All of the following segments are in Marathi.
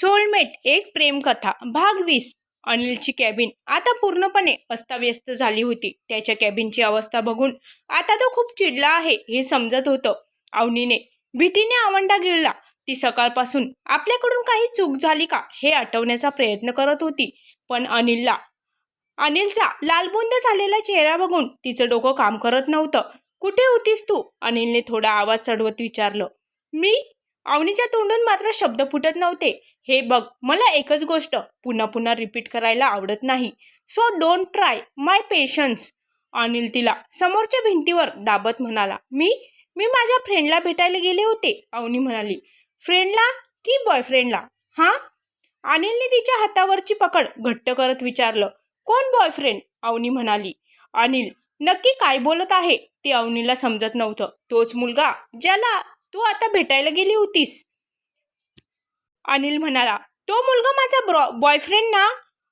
सोलमेट एक प्रेमकथा भाग वीस. अनिलची कॅबिन आता पूर्णपणे अस्ताव्यस्त झाली होती. त्याच्या कॅबिनची अवस्था बघून आता तो खूप चिडला आहे हे समजत होतं. अवनीने भीतीने आवंडा गिळला. ती सकाळपासून आपल्याकडून काही चूक झाली का हे आठवण्याचा प्रयत्न करत होती. पण अनिलला अनिलचा लालबुंद झालेला चेहरा बघून तिचं डोकं काम करत नव्हतं. कुठे होतीस तू? अनिलने थोडा आवाज चढवत विचारलं. मी? अवनीच्या तोंडून मात्र शब्द फुटत नव्हते. हे बघ मला एकच गोष्ट पुन्हा पुन्हा रिपीट करायला आवडत नाही. So don't try my patience Anil तिला समोरच्या भिंतीवर दाबत म्हणाला मी मी माझ्या फ्रेंडला भेटायला गेले होते अवनी म्हणाली. फ्रेंडला की बॉयफ्रेंडला हां? अनिलने तिच्या हातावरची पकड घट्ट करत विचारलं. कोण बॉयफ्रेंड अवनी म्हणाली. अनिल नक्की काय बोलत आहे? ते अवनीला समजत नव्हतं. तोच मुलगा ज्याला तू आता भेटायला गेली होतीस. अनिल म्हणाला तो मुलगा माझा ब्रॉ बॉयफ्रेंड ना?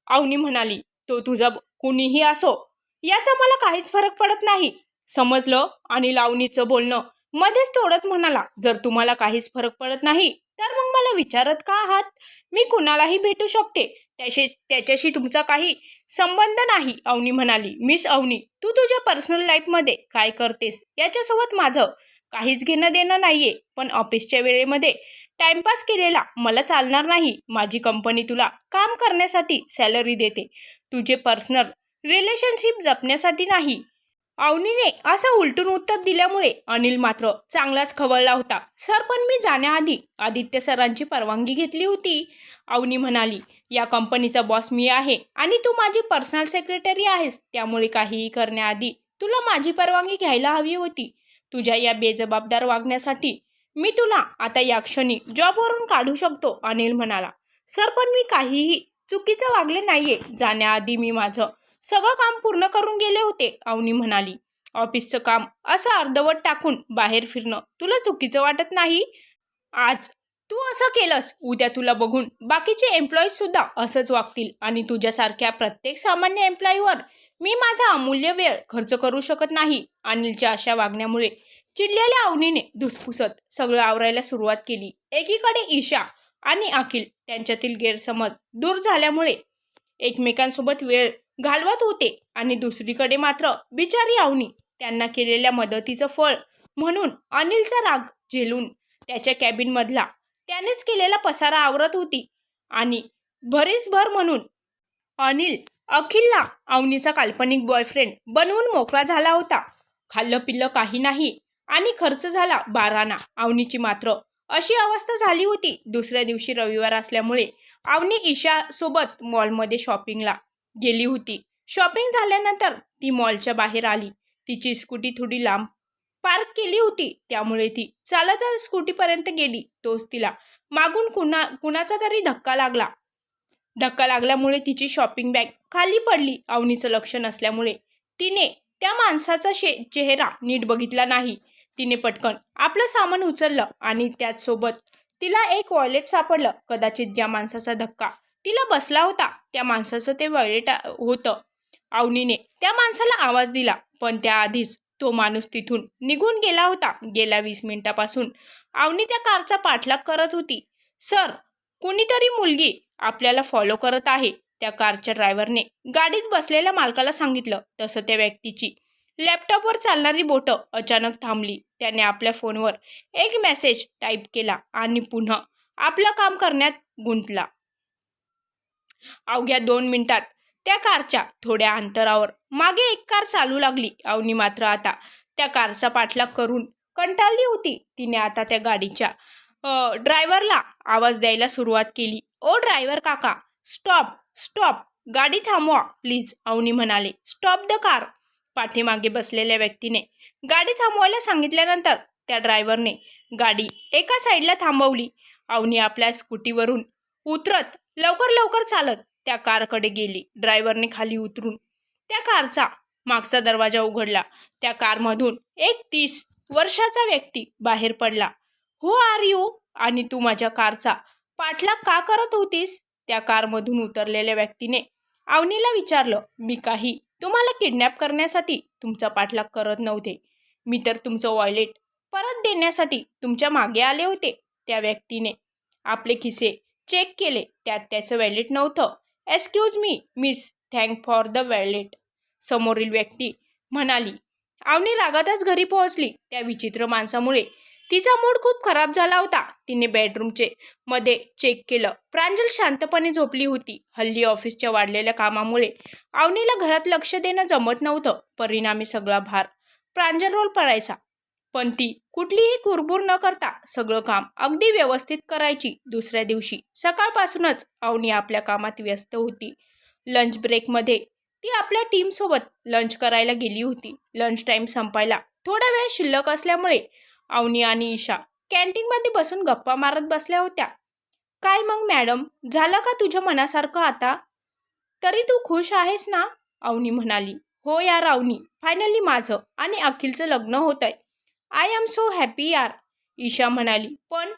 अवनी म्हणाली तो तुझा कुणीही असो याचा मला काहीच फरक पडत नाही. समजलं? अनिल अवनीचं बोलणं मध्येच तोडत म्हणाला जर तुम्हाला काहीच फरक पडत नाही तर मग मला विचारत का आहात? मी कुणालाही भेटू शकते त्याशी त्याच्याशी तुमचा काही संबंध नाही अवनी म्हणाली. मिस अवनी तू तुझ्या पर्सनल लाईफमध्ये काय करतेस? याच्यासोबत माझं काहीच घेणं देणं नाहीये पण ऑफिसच्या वेळेमध्ये टाइमपास केलेला मला चालणार नाही. माझी कंपनी तुला काम करण्यासाठी सॅलरी देते. तुझे पर्सनल रिलेशनशिप जपण्यासाठी नाही. अवनीने असं उलटून उत्तर दिल्यामुळे अनिल मात्र चांगलाच खवळला होता. सर पण मी जाण्याआधी आदित्य सरांची परवानगी घेतली होती. अवनी म्हणाली या कंपनीचा बॉस मी आहे आणि तू माझी पर्सनल सेक्रेटरी आहेस. त्यामुळे काहीही करण्याआधी तुला माझी परवानगी घ्यायला हवी होती. तुझ्या या बेजबाबदार वागण्यासाठी मी तुला आता या क्षणी जॉबवरून काढू शकतो अनिल म्हणाला. सर पण मी काहीही चुकीचं वागले नाहीये जाण्याआधी मी माझं सगळं काम पूर्ण करून गेले होते अवनी म्हणाली. ऑफिसचं काम असं अर्धवट टाकून बाहेर फिरणं तुला चुकीचं वाटत नाही? आज तू असं केलंस उद्या तुला बघून बाकीचे एम्प्लॉईज सुद्धा असंच वागतील आणि तुझ्यासारख्या प्रत्येक सामान्य एम्प्लॉईवर मी माझा अमूल्य वेळ खर्च करू शकत नाही अनिलच्या अशा वागण्यामुळे. चिडलेल्या अवनीने धुसफुसत सगळं आवरायला सुरुवात केली. एकीकडे ईशा आणि अखिल त्यांच्यातील गैरसमज दूर झाल्यामुळे एकमेकांसोबत वेळ घालवत होते आणि दुसरीकडे मात्र बिचारी अवनी त्यांना केलेल्या मदतीचं फळ म्हणून अनिलचा राग झेलून त्याच्या कॅबिनमधला त्यानेच केलेला पसारा आवरत होती आणि भरीसभर म्हणून अनिल अखिलला अवनीचा काल्पनिक बॉयफ्रेंड बनवून मोकळा झाला होता. खाल्लं पिल्लं काही नाही आणि खर्च झाला बाराना अवनीची मात्र. अशी अवस्था झाली होती दुसऱ्या दिवशी रविवार असल्यामुळे अवनी ईशासोबत मॉलमध्ये शॉपिंगला गेली होती. शॉपिंग झाल्यानंतर ती मॉलच्या बाहेर आली. तिची स्कूटी थोडी लांब पार्क केली होती त्यामुळे ती चालतच स्कूटीपर्यंत गेली. तोच तिला मागून कुणा कुणाचा तरी धक्का लागला. धक्का लागल्यामुळे तिची शॉपिंग बॅग खाली पडली. अवनीचं लक्ष नसल्यामुळे तिने त्या माणसाचा शे चेहरा नीट बघितला नाही. तिने पटकन आपलं सामान उचललं आणि त्याचसोबत तिला एक वॉयलेट सापडलं. कदाचित ज्या माणसाचा धक्का तिला बसला होता त्या माणसाचं ते वॉयलेट होतं. अवनीने त्या माणसाला आवाज दिला पण त्याआधीच तो माणूस तिथून निघून गेला होता. गेल्या वीस मिनिटापासून अवनी त्या कारचा पाठलाग करत होती. सर कुणीतरी मुलगी आपल्याला फॉलो करत आहे त्या कारच्या ड्रायव्हरने गाडीत बसलेल्या मालकाला सांगितलं. तसं त्या व्यक्तीची लॅपटॉपवर चालणारी बोटं अचानक थांबली. त्याने आपल्या फोनवर एक मेसेज टाईप केला आणि पुन्हा आपलं काम करण्यात गुंतला. अवघ्या दोन मिनिटात त्या कारच्या थोड्या अंतरावर मागे एक कार चालू लागली. अवनी मात्र आता त्या कारचा पाठलाग करून कंटाळली होती. तिने आता त्या गाडीच्या ड्रायव्हरला आवाज द्यायला सुरुवात केली. ओ ड्रायव्हर काका स्टॉप स्टॉप गाडी थांबवा प्लीज अवनी म्हणाले. स्टॉप द कार पाठीमागे बसलेल्या व्यक्तीने गाडी थांबवायला सांगितल्यानंतर त्या ड्रायव्हरने गाडी एका साईडला थांबवली. अवनी आपल्या स्कूटीवरून उतरत लवकर लवकर चालत त्या कारकडे गेली. ड्रायव्हरने खाली उतरून त्या कारचा मागचा दरवाजा उघडला. त्या कारमधून एक तीस वर्षाचा व्यक्ती बाहेर पडला. हु आर यू आणि तू माझ्या कारचा पाठलाग का करत होतीस? त्या कारमधून उतरलेल्या व्यक्तीने अवनीला विचारलं. मी काही तुम्हाला किडनॅप करण्यासाठी तुमचा पाठलाग करत नव्हते. मी तर तुमचं वॉयलेट परत देण्यासाठी तुमच्या मागे आले होते त्या व्यक्तीने. आपले खिसे चेक केले त्यात त्याचं वॅलेट नव्हतं. Excuse me miss thank for the wallet समोरील व्यक्ती म्हणाली आवनी रागातच घरी पोहोचली. त्या विचित्र माणसामुळे तिचा मूड खूप खराब झाला होता. तिने बेडरूमचे मध्ये चेक केलं. प्रांजल शांतपणे झोपली होती. हल्ली ऑफिसच्या वाढलेल्या कामामुळे आवनीला घरात लक्ष देणं जमत नव्हतं. परिणामी सगळा भार प्रांजलवर पडायचा. पण ती कुठलीही कुरबूर न करता सगळं काम अगदी व्यवस्थित करायची. दुसऱ्या दिवशी सकाळपासूनच आवनी आपल्या कामात व्यस्त होती. लंच ब्रेकमध्ये ती आपल्या टीमसोबत लंच करायला गेली होती. लंच टाईम संपायला थोडा वेळ शिल्लक असल्यामुळे अवनी आणि ईशा कॅन्टीनमध्ये बसून गप्पा मारत बसल्या होत्या. काय मग मॅडम? झालं का तुझ्या मनासारखं आता? तरी तू खुश आहेस ना? अवनी म्हणाली. हो यार अवनी फायनली माझं आणि अखिलचं लग्न होत आहे आय एम सो हॅपी यार ईशा म्हणाली. पण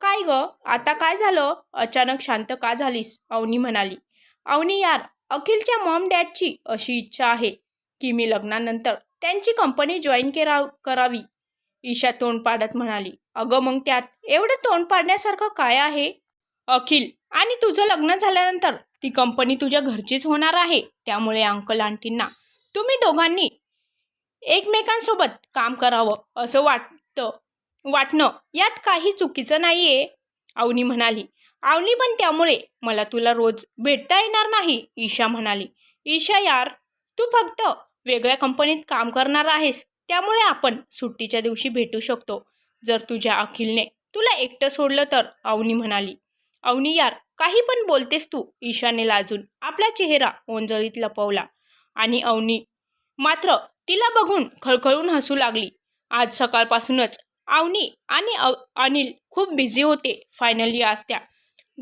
काय ग? आता काय झालं? अचानक शांत का झालीस? अवनी म्हणाली. अवनी यार अखिलच्या मॉम डॅडची अशी इच्छा आहे की मी लग्नानंतर त्यांची कंपनी जॉईन करा करावी. ईशा तोंड पाडत म्हणाली अगं मग त्यात एवढं तोंड पाडण्यासारखं काय आहे? अखिल आणि तुझं लग्न झाल्यानंतर ती कंपनी तुझ्या घरचीच होणार आहे. त्यामुळे अंकल आंटींना तुम्ही दोघांनी एकमेकांसोबत काम करावं असं वाटतं वाटणं यात काही चुकीचं नाही आहे अवनी म्हणाली अवनी पण त्यामुळे मला तुला रोज भेटता येणार नाही ईशा म्हणाली ईशा यार तू फक्त वेगळ्या कंपनीत काम करणार आहेस त्यामुळे आपण सुट्टीच्या दिवशी भेटू शकतो. जर तुझ्या अखिलने तुला एकटं सोडलं तर अवनी म्हणाली. अवनी यार काही पण बोलतेस तू ईशाने लाजून आपला चेहरा ओंजळीत लपवला. आणि अवनी मात्र तिला बघून खळखळून हसू लागली. आज सकाळपासूनच अवनी आणि अ- अनिल खूप बिझी होते. फायनली आज त्या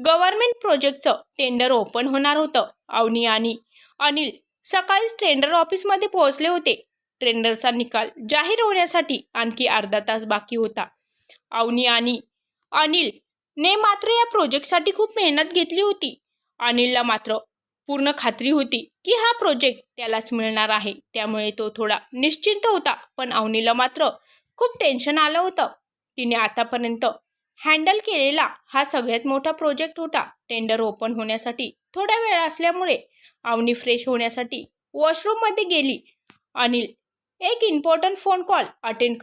गव्हर्नमेंट प्रोजेक्टचं टेंडर ओपन होणार होतं. अवनी आणि अनिल सकाळीच टेंडर ऑफिसमध्ये पोहोचले होते. टेंडरचा निकाल जाहीर होण्यासाठी आणखी अर्धा तास बाकी होता. अवनी आणि अनिल ने मात्र या प्रोजेक्टसाठी खूप मेहनत घेतली होती. अनिलला मात्र पूर्ण खात्री होती की हा प्रोजेक्ट त्यालाच मिळणार आहे. त्यामुळे तो थोडा निश्चिंत होता पण अवनीला मात्र खूप टेन्शन आलं होतं. तिने आतापर्यंत हँडल केलेला हा सगळ्यात मोठा प्रोजेक्ट होता. टेंडर ओपन होण्यासाठी थोडा वेळ असल्यामुळे अवनी फ्रेश होण्यासाठी वॉशरूममध्ये गेली. अनिल एक इम्पॉर्टंट फोन कॉल अटेंड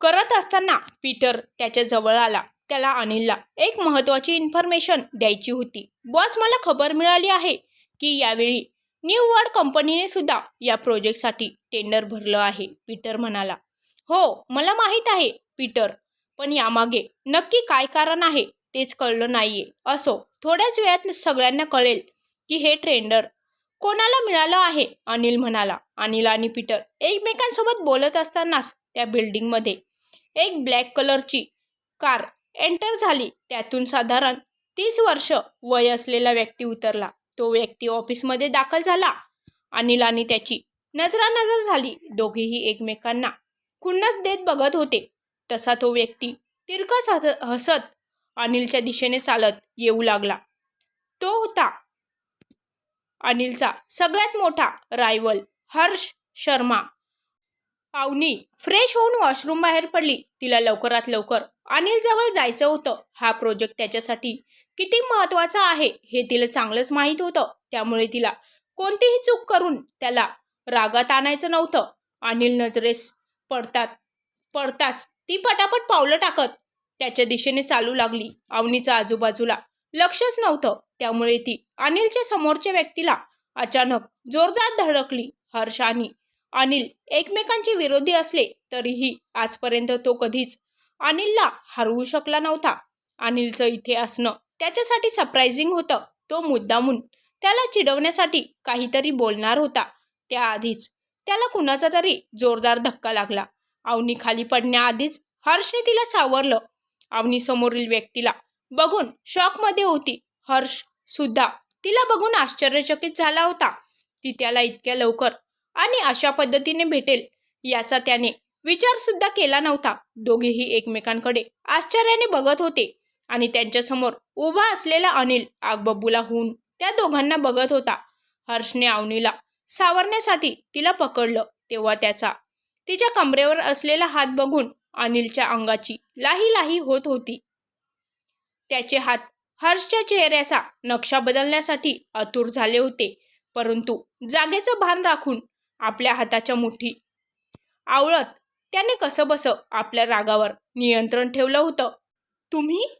करत असताना पीटर त्याच्याजवळ आला. त्याला अनिलला एक महत्त्वाची इन्फॉर्मेशन द्यायची होती. बॉस मला खबर मिळाली आहे की यावेळी न्यू वर्ल्ड कंपनीने सुद्धा या प्रोजेक्टसाठी टेंडर भरलं आहे पीटर म्हणाला. हो मला माहीत आहे पीटर. पण यामागे नक्की काय कारण आहे तेच कळलं नाहीये. असो थोड्याच वेळात सगळ्यांना कळेल की हे टेंडर कोणाला मिळालं आहे? अनिल म्हणाला. अनिल आणि पीटर एकमेकांसोबत बोलत असतानाच त्या बिल्डिंगमध्ये एक ब्लॅक कलरची कार एंटर झाली. त्यातून साधारण तीस वर्ष वय असलेला व्यक्ती उतरला. तो व्यक्ती ऑफिसमध्ये दाखल झाला. अनिल आणि त्याची नजरानजर झाली. दोघेही एकमेकांना खुन्नस देत बघत होते. तसा तो व्यक्ती तिरकस हस हसत अनिलच्या दिशेने चालत येऊ लागला. तो होता अनिलचा सगळ्यात मोठा रायवल हर्ष शर्मा. पावनी फ्रेश होऊन वॉशरूम बाहेर पडली. तिला लवकरात लवकर अनिल जवळ जायचं होतं. हा प्रोजेक्ट त्याच्यासाठी किती महत्त्वाचा आहे हे तिला चांगलंच माहीत होतं. त्यामुळे तिला कोणतीही चूक करून त्याला रागात आणायचं नव्हतं. अनिल नजरेस पडतात पडताच ती पटापट पावलं टाकत त्याच्या दिशेने चालू लागली. अवनीचा आजूबाजूला लक्षच नव्हतं. त्यामुळे ती अनिलच्या समोरच्या व्यक्तीला अचानक जोरदार धडकली हर्ष आणि अनिल एकमेकांचे विरोधी असले तरीही आजपर्यंत तो कधीच अनिलला हरवू शकला नव्हता. अनिलचं इथे असणं त्याच्यासाठी सरप्रायझिंग होतं. तो मुद्दामून त्याला चिडवण्यासाठी काहीतरी बोलणार होता. त्याआधीच त्याला कुणाचा तरी जोरदार धक्का लागला. अवनी खाली पडण्याआधीच हर्षने तिला सावरलं. अवनी समोरील व्यक्तीला बघून शॉकमध्ये होती. हर्ष सुद्धा तिला बघून आश्चर्यचकित झाला होता. ती त्याला इतक्या लवकर आणि अशा पद्धतीने भेटेल याचा त्याने विचार सुद्धा केला नव्हता. दोघेही एकमेकांकडे आश्चर्याने बघत होते आणि त्यांच्यासमोर उभा असलेला अनिल आगबबूला होऊन त्या दोघांना बघत होता. हर्षने अवनीला सावरण्यासाठी तिला पकडलं. तेव्हा त्याचा तिच्या कमरेवर असलेला हात बघून अनिलच्या अंगाची लाही लाही होत होती. त्याचे हात हर्षच्या चेहऱ्याचा नक्षा बदलण्यासाठी आतुर झाले होते. परंतु जागेचं भान राखून आपल्या हाताच्या मुठी आवळत त्याने कसं बस आपल्या रागावर नियंत्रण ठेवलं होतं. तुम्ही?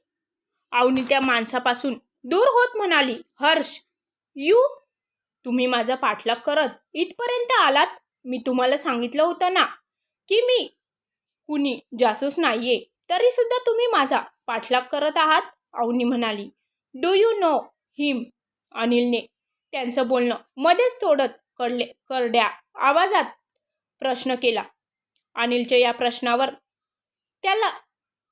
आवनी त्या माणसापासून दूर होत म्हणाली. हर्ष यू? तुम्ही माझा पाठलाग करत इथपर्यंत आलात? मी तुम्हाला सांगितलं होतं ना की मी कुणी जासूस नाहीये. तरी सुद्धा तुम्ही माझा पाठलाग करत आहात? अवनी म्हणाली डू यू नो हिम अनिलने त्यांचं बोलणं मध्येच तोडत कडले करड्या आवाजात प्रश्न केला. अनिलच्या या प्रश्नावर त्याला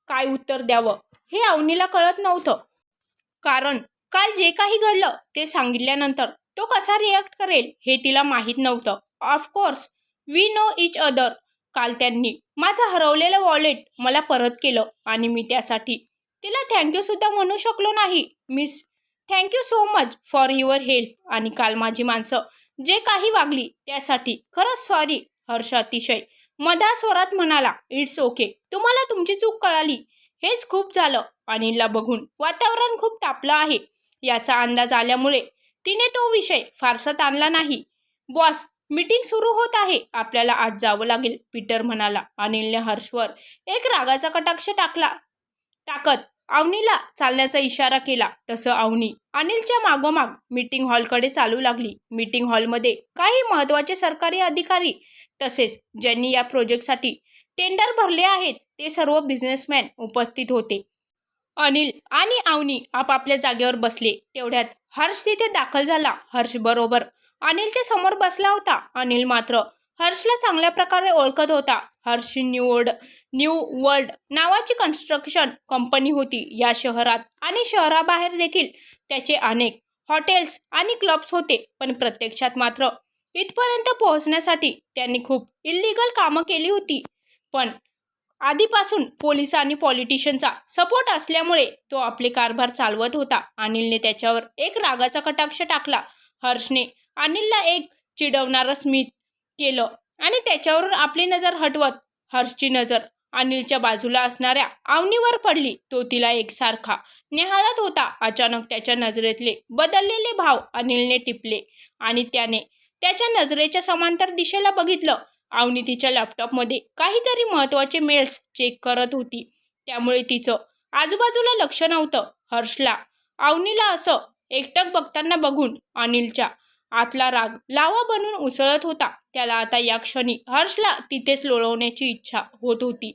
काय उत्तर द्यावं हे अवनीला कळत नव्हतं. कारण काल जे काही घडलं ते सांगितल्यानंतर तो कसा रिॲक्ट करेल हे तिला माहीत नव्हतं. Of course we know each other काल त्यांनी माझं हरवलेलं वॉलेट मला परत केलं आणि मी त्यासाठी तिला थँक्यू सुद्धा म्हणू शकलो नाही. Miss thank you so much for your help आणि काल माझी माणसं जे काही वागली त्यासाठी खरंच सॉरी हर्ष अतिशय. मधा स्वरात म्हणाला इट्स ओके तुम्हाला तुमची चूक कळाली. हेच खूप झालं. अनिलला बघून वातावरण खूप तापलं आहे. याचा अंदाज आल्यामुळे तिने तो विषय फारसा ताणला नाही. बॉस मीटिंग सुरू होत आहे. आपल्याला आज जावं लागेल पीटर म्हणाला. अनिलने हर्षवर एक रागाचा कटाक्ष टाकला. टाकत. अवनीला चालण्याचा इशारा केला तसं अवनी अनिलच्या मागोमाग मीटिंग हॉलकडे चालू लागली. मीटिंग हॉलमध्ये काही महत्त्वाचे सरकारी अधिकारी तसेच ज्यांनी या प्रोजेक्टसाठी टेंडर भरले आहेत ते सर्व बिझनेसमॅन उपस्थित होते. अनिल आणि अवनी आपापल्या जागेवर बसले. तेवढ्यात हर्ष तिथे दाखल झाला. हर्ष बरोबर अनिलच्या समोर बसला होता. अनिल मात्र हर्षला चांगल्या प्रकारे ओळखत होता. Harsh new world new world नावाची कन्स्ट्रक्शन कंपनी होती या शहरात. आणि शहराबाहेर देखील त्याचे अनेक हॉटेल्स आणि क्लब्स होते. पण प्रत्यक्षात मात्र इथपर्यंत पोहोचण्यासाठी त्यांनी खूप इल्लीगल कामं केली होती. पण आधीपासून पोलीस आणि पॉलिटिशियनचा सपोर्ट असल्यामुळे तो आपले कारभार चालवत होता. अनिलने त्याच्यावर एक रागाचा कटाक्ष टाकला. हर्षने अनिलला एक चिडवणारं स्मित केलं. आणि त्याच्यावरून आपली नजर हटवत हर्षची नजर अनिलच्या बाजूला असणाऱ्या आवनीवर पडली. तो तिला एकसारखा निहाळत होता. अचानक त्याच्या नजरेतले बदललेले भाव अनिलने टिपले आणि त्याने त्याच्या नजरेच्या समांतर दिशेला बघितलं. आवनी तिच्या लॅपटॉपमध्ये काहीतरी महत्त्वाचे मेल्स चेक करत होती. त्यामुळे तिचं आजूबाजूला लक्ष नव्हतं. हर्षला आवनीला असं एकटक बघताना बघून अनिलच्या आतला राग. लावा बनून उसळत होता. त्याला आता या क्षणी हर्षला तिथेच लोळवण्याची इच्छा होत होती.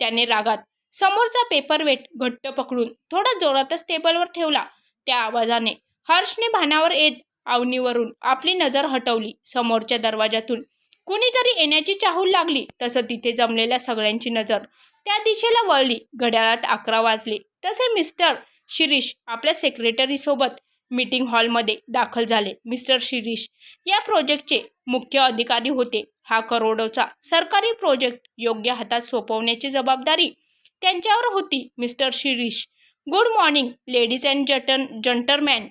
त्याने रागात समोरचा पेपरवेट घट्ट पकडून थोडा जोरातच टेबलवर ठेवला. त्या आवाजाने हर्षने भानावर येत आवनीवरून आपली नजर हटवली. समोरच्या दरवाजातून कुणीतरी येण्याची चाहूल लागली. तसं तिथे जमलेल्या सगळ्यांची नजर त्या दिशेला वळली. घड्याळात अकरा वाजले. तसे मिस्टर शिरीष आपल्या सेक्रेटरीसोबत मीटिंग हॉलमध्ये दाखल झाले. मिस्टर शिरीष या प्रोजेक्टचे मुख्य अधिकारी होते. हा करोडोचा सरकारी प्रोजेक्ट योग्य हातात सोपवण्याची जबाबदारी त्यांच्यावर होती mister Shirish. Good morning ladies and जटन gentlemen.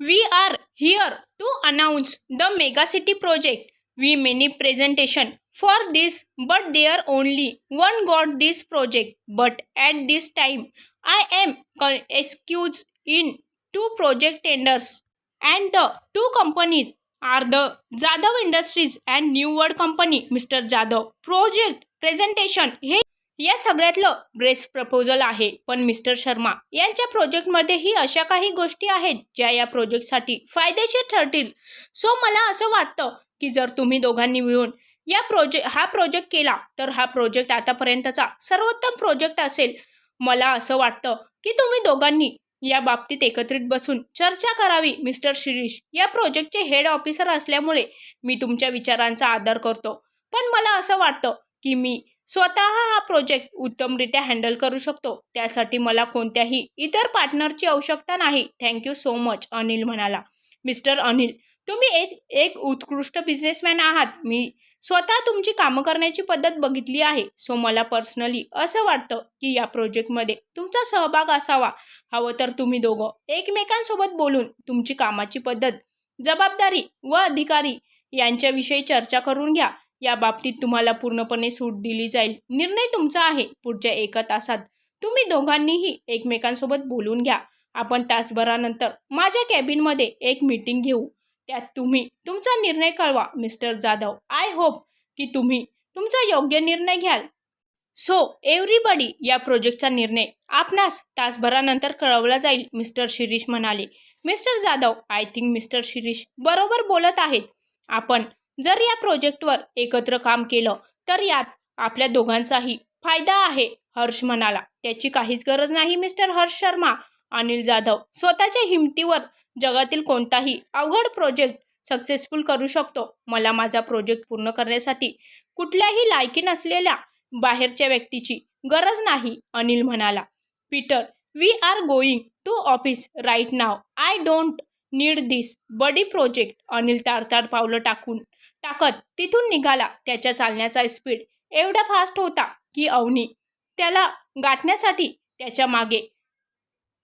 We are here to announce the mega city project. We many presentation for this but there only one got this project. But at this time I am excuse in two project tenders and the two companies are the Jadhav Industries and New World Company Mr. Jadhav project presentation हे या सगळ्यातलं ग्रेस प्रपोजल आहे. पण मिस्टर शर्मा यांच्या प्रोजेक्टमध्येही अशा काही गोष्टी आहेत ज्या या प्रोजेक्टसाठी फायदेशीर ठरतील? सो मला असं वाटतं की जर तुम्ही दोघांनी मिळून या प्रोजेक्ट हा प्रोजेक्ट केला तर हा प्रोजेक्ट आतापर्यंतचा सर्वोत्तम प्रोजेक्ट असेल. मला असं वाटतं की तुम्ही दोघांनी या बाबतीत एकत्रित बसून चर्चा करावी मिस्टर शिरीष. या प्रोजेक्टचे हेड ऑफिसर असल्यामुळे मी तुमच्या विचारांचा आदर करतो. पण मला असं वाटतं की मी स्वतः हा प्रोजेक्ट उत्तमरित्या हँडल करू शकतो. त्यासाठी मला कोणत्याही इतर पार्टनरची आवश्यकता नाही. थँक्यू सो मच अनिल म्हणाला. मिस्टर अनिल तुम्ही एक एक उत्कृष्ट बिझनेसमॅन आहात. मी स्वतः तुमची कामं करण्याची पद्धत बघितली आहे. सो मला पर्सनली असं वाटतं की या प्रोजेक्टमध्ये तुमचा सहभाग असावा. हवं तर तुम्ही दोघं एकमेकांसोबत बोलून तुमची कामाची पद्धत जबाबदारी व अधिकारी यांच्याविषयी चर्चा करून घ्या. या बाबतीत तुम्हाला पूर्णपणे सूट दिली जाईल. निर्णय तुमचा आहे. पुढच्या एका तासात तुम्ही दोघांनीही एकमेकांसोबत बोलून घ्या. आपण तासभरानंतर माझ्या कॅबिनमध्ये एक मीटिंग घेऊ. त्यात तुम्ही तुमचा निर्णय कळवा मिस्टर जाधव. आय होप की तुम्ही तुमचा योग्य निर्णय घ्याल. सो एव्हरीबडी या प्रोजेक्टचा निर्णय आपणास तासभरानंतर कळवला जाईल मिस्टर शिरीष म्हणाले. Mister Jadhav I think mister Shirish बरोबर बोलत आहेत. आपण जर या प्रोजेक्टवर एकत्र काम केलं तर यात आपल्या दोघांचाही फायदा आहे हर्ष म्हणाला. त्याची काहीच गरज नाही मिस्टर हर्ष शर्मा. अनिल जाधव स्वतःच्या हिमतीवर जगातील कोणताही अवघड प्रोजेक्ट सक्सेसफुल करू शकतो. मला माझा प्रोजेक्ट पूर्ण करण्यासाठी कुठल्याही लायकी नसलेल्या बाहेरच्या व्यक्तीची गरज नाही अनिल म्हणाला. Peter we are going to office right now I don't need this buddy project Anil ताडताड पावलं टाकून टाकत तिथून निघाला. त्याच्या चालण्याचा स्पीड एवढा फास्ट होता की अवनी त्याला गाठण्यासाठी त्याच्यामागे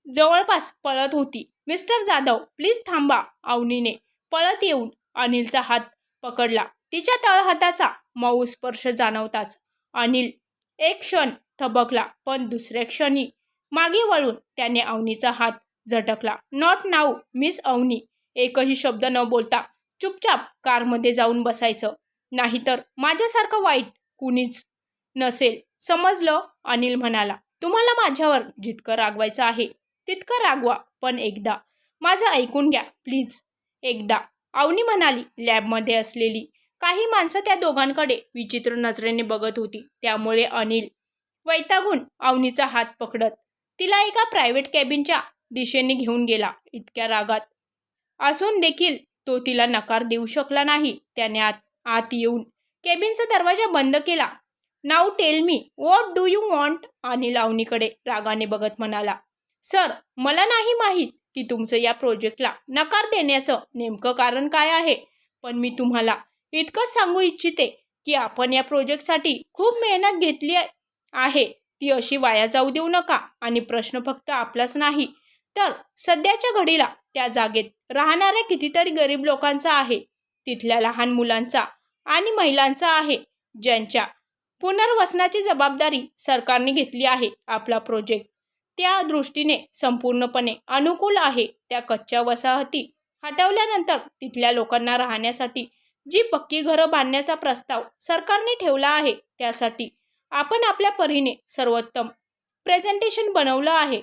जवळपास पळत होती. मिस्टर जाधव प्लीज थांबा अवनीने पळत येऊन अनिलचा हात पकडला. तिच्या तळहाताचा मऊ स्पर्श जाणवताच अनिल एक क्षण थबकला पण दुसऱ्या क्षणी मागे वळून त्याने अवनीचा हात झटकला. नॉट नाऊ मिस अवनी एकही शब्द न बोलता चुपचाप कारमध्ये जाऊन बसायचं. नाहीतर माझ्यासारखं वाईट कुणीच नसेल. समजलं? अनिल म्हणाला. तुम्हाला माझ्यावर जितकं रागवायचं आहे तितकं रागवा पण एकदा. माझं ऐकून घ्या प्लीज. एकदा. अवनी म्हणाली लॅबमध्ये असलेली. काही माणसं त्या दोघांकडे विचित्र नजरेने बघत होती. त्यामुळे अनिल वैतागून अवनीचा हात पकडत तिला एका प्रायव्हेट कॅबिनच्या दिशेने घेऊन गेला इतक्या रागात. असून देखील तो तिला नकार देऊ शकला नाही. त्याने आत आत येऊन केबिनचा दरवाजा बंद केला. Now tell me what do you want Anil अवनीकडे रागाने बघत म्हणाला. सर मला नाही माहीत की तुमचं या प्रोजेक्टला नकार देण्याचं नेमकं कारण काय आहे. पण मी तुम्हाला इतकंच सांगू इच्छिते की आपण या प्रोजेक्टसाठी खूप मेहनत घेतली आहे. ती अशी वाया जाऊ देऊ नका आणि प्रश्न फक्त आपलाच नाही. तर सध्याच्या घडीला त्या जागेत राहणाऱ्या कितीतरी गरीब लोकांचा आहे. तिथल्या लहान मुलांचा आणि महिलांचा आहे ज्यांच्या पुनर्वसनाची जबाबदारी सरकारने घेतली आहे आपला प्रोजेक्ट. त्या दृष्टीने संपूर्णपणे अनुकूल आहे त्या कच्च्या वसाहती. हटवल्यानंतर तिथल्या लोकांना राहण्यासाठी जी पक्की घरं बांधण्याचा प्रस्ताव सरकारने ठेवला आहे त्यासाठी आपण आपल्या परीने सर्वोत्तम प्रेझेंटेशन बनवलं आहे.